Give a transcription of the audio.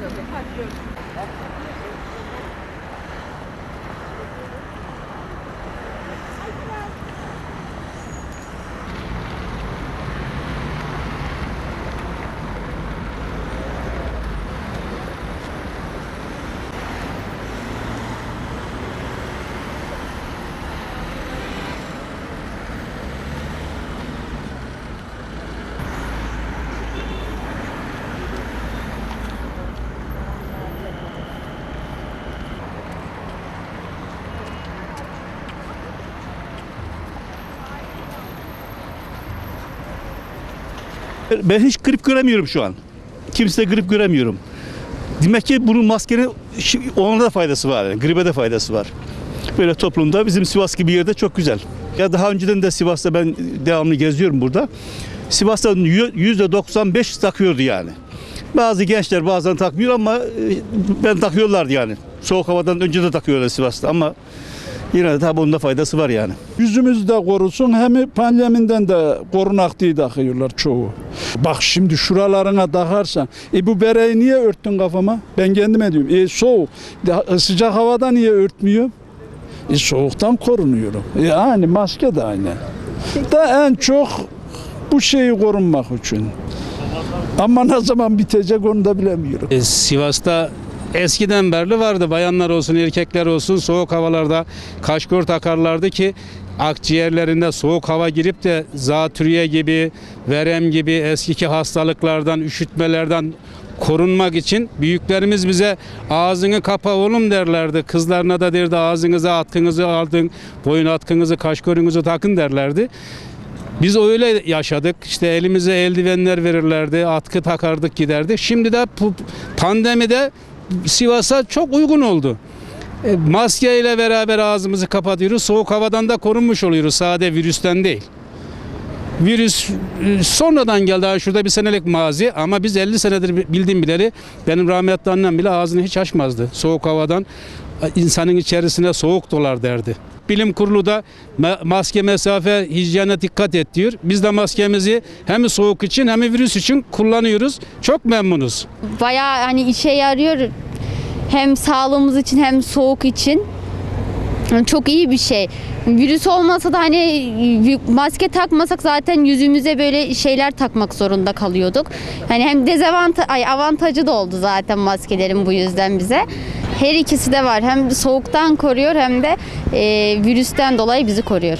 这个훨씬 쉬. Ben hiç grip göremiyorum şu an. Kimse grip göremiyorum. Demek ki bunun maskenin ona da faydası var. Yani. Gribe de faydası var. Böyle toplumda bizim Sivas gibi yerde çok güzel. Ya daha önceden de Sivas'ta ben devamlı geziyorum burada. Sivas'ta yü- yüzde 95 takıyordu yani. Bazı gençler bazen takmıyor ama e, ben takıyorlardı yani. Soğuk havadan önce de takıyorlar Sivas'ta ama yine de tabii onun da faydası var yani. Yüzümüzü de korusun hem pandemiden de korunak diye takıyorlar çoğu. Bak şimdi şuralarına takarsan e bu bereyi niye örttün kafama? Ben kendime diyorum. E soğuk. De- sıcak havada niye örtmüyor? E soğuktan korunuyorum. E yani maske de aynı. Da en çok bu şeyi korunmak için. Ama ne zaman bitecek onu da bilemiyorum. E, Sivas'ta eskiden beri vardı. Bayanlar olsun, erkekler olsun soğuk havalarda kaşkör takarlardı ki akciğerlerinde soğuk hava girip de zatürre gibi, verem gibi eskiki hastalıklardan, üşütmelerden korunmak için büyüklerimiz bize ağzını kapa oğlum derlerdi. Kızlarına da derdi ağzınıza atkınızı aldın, boyun atkınızı, kaşkörünüzü takın derlerdi. Biz öyle yaşadık. İşte elimize eldivenler verirlerdi. Atkı takardık giderdik. Şimdi de pandemide Sivas'a çok uygun oldu. E, Maske ile beraber ağzımızı kapatıyoruz. Soğuk havadan da korunmuş oluyoruz. Sade virüsten değil. Virüs e, sonradan geldi. Şurada bir senelik mazi ama biz 50 senedir bildiğim bileli benim rahmetli annem bile ağzını hiç açmazdı. Soğuk havadan insanın içerisine soğuk dolar derdi. Bilim kurulu da ma- maske mesafe hijyene dikkat et diyor. Biz de maskemizi hem soğuk için hem virüs için kullanıyoruz. Çok memnunuz. bayağı hani işe yarıyor. Hem sağlığımız için hem soğuk için. Çok iyi bir şey. Virüs olmasa da hani maske takmasak zaten yüzümüze böyle şeyler takmak zorunda kalıyorduk. Hani hem dezavantaj, ay avantajı da oldu zaten maskelerin bu yüzden bize. Her ikisi de var. Hem soğuktan koruyor hem de e, virüsten dolayı bizi koruyor.